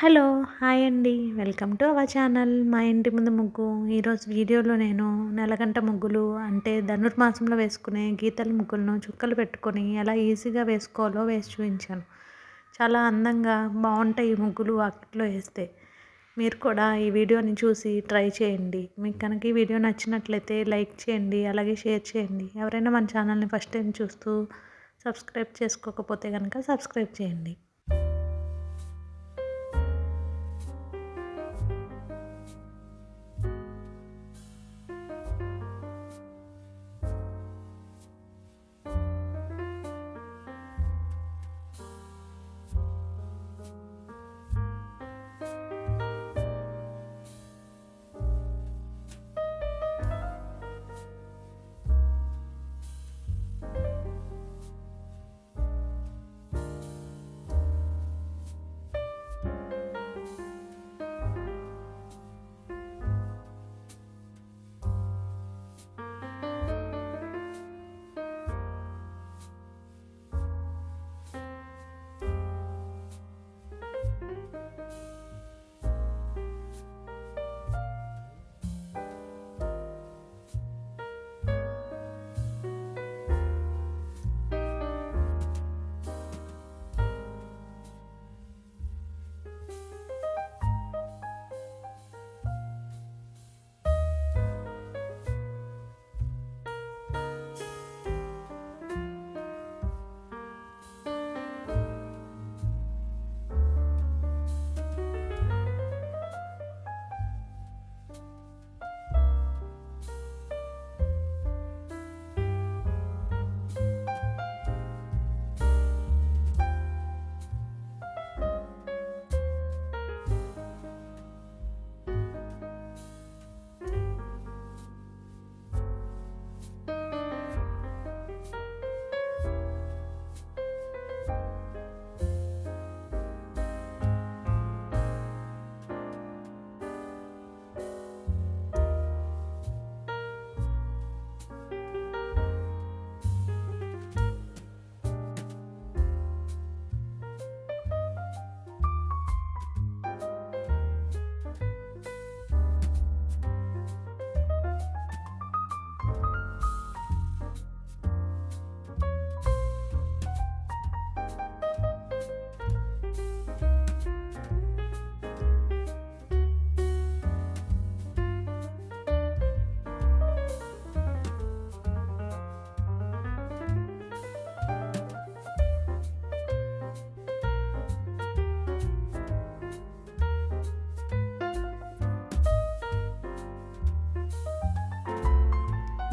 Hello hi అండి. Welcome to our channel. మా ఇంటి ముందు ముగ్గు. ఈరోజు వీడియోలో నేను నెలగంట ముగ్గులు అంటే ధనుర్మాసంలో వేసుకునే గీతల ముగ్గులను చుక్కలు పెట్టుకొని ఎలా ఈజీగా వేసుకోవాలో వేసి చూపించాను. చాలా అందంగా బాగుంటాయి ఈ ముగ్గులు వాకిట్లో వేస్తే. మీరు కూడా ఈ వీడియోని చూసి ట్రై చేయండి. మీకు కనుక ఈ వీడియో నచ్చినట్లయితే లైక్ చేయండి అలాగే షేర్ చేయండి. ఎవరైనా మన ఛానల్ని ఫస్ట్ టైం చూస్తూ సబ్స్క్రైబ్ చేసుకోకపోతే కనుక సబ్స్క్రైబ్ చేయండి.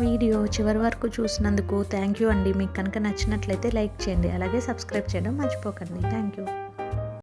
వీడియో చివరి వరకు చూసినందుకు థ్యాంక్ యూ అండి. మీకు కనుక నచ్చినట్లయితే లైక్ చేయండి. అలాగే సబ్స్క్రైబ్ చేయడం మర్చిపోకండి. Thank you.